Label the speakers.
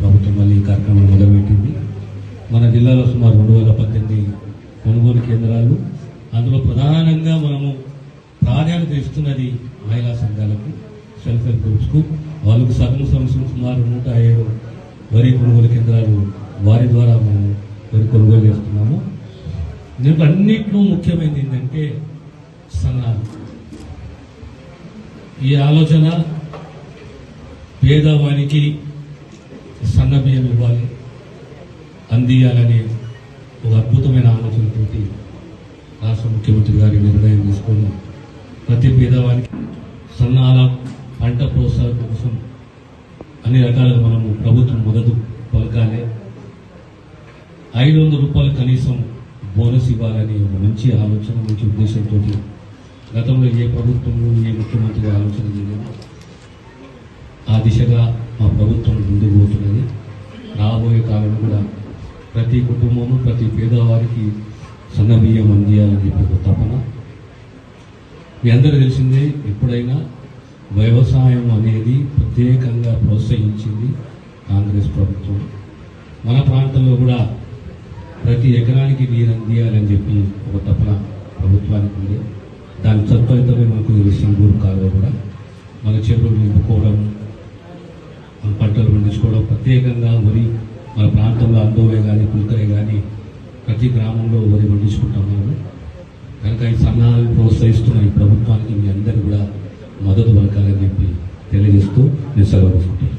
Speaker 1: ప్రభుత్వం మళ్ళీ ఈ కార్యక్రమం మొదలుపెట్టింది. మన జిల్లాలో సుమారు రెండు వేల పద్దెనిమిది కొనుగోలు కేంద్రాలు. అందులో ప్రధానంగా మనము ప్రాధాన్యత ఇస్తున్నది మహిళా సంఘాలకు సెల్ఫ్ హెల్ప్ గ్రూప్స్కు. వాళ్ళకు సగం సంవత్సరం సుమారు నూట ఏడు వరి కొనుగోలు కేంద్రాలు వారి ద్వారా మనం వరి కొనుగోలు చేస్తున్నాము. దీంట్లో అన్నింటిలో ముఖ్యమైనది ఏంటంటే సన్నాలు. ఈ ఆలోచన పేదవానికి సన్న బియ్యం ఇవ్వాలి అందియాలనే ఒక అద్భుతమైన ఆలోచనతోటి రాష్ట్ర ముఖ్యమంత్రి గారి నిర్ణయం తీసుకొని ప్రతి పేదవానికి సన్నాల పంట ప్రోత్సాహం కోసం అన్ని రకాలుగా మనము ప్రభుత్వం మొదలు పలకాలి. ఐదు వందల రూపాయలు కనీసం బోనస్ ఇవ్వాలని ఒక మంచి ఆలోచన మంచి ఉద్దేశంతో గతంలో ఏ ప్రభుత్వము ఏ ముఖ్యమంత్రి ఆలోచన చేయలేదు ఆ దిశగా మా ప్రభుత్వం ముందుకు పోతున్నది రాబోయే కూడా ప్రతి కుటుంబము ప్రతి పేదవారికి సన్నబియ్యం అందియాలని చెప్పి ఒక తపన మీ అందరూ తెలిసిందే ఎప్పుడైనా వ్యవసాయం అనేది ప్రత్యేకంగా ప్రోత్సహించింది కాంగ్రెస్ ప్రభుత్వం. మన ప్రాంతంలో కూడా ప్రతి ఎకరానికి నీరు అందియాలని చెప్పి ఒక తపన ప్రభుత్వానికి ఉంది. దాని సత్ఫలితమే మనకు ఈ సింగూరు కాలువ కూడా. మన చెరువులు నింపుకోవడం మన పంటలు పండించుకోవడం ప్రత్యేకంగా వరి మన ప్రాంతంలో అందోవే కానీ పుల్కరే కానీ ప్రతి గ్రామంలో వరి పండించుకుంటాం మనము కనుక ఈ సన్నాహాలను ప్రోత్సహిస్తున్న ఈ ప్రభుత్వానికి మీ అందరూ కూడా మద్దతు పలకాలని చెప్పి తెలియజేస్తూ నేను సెలవు తీసుకుంటాను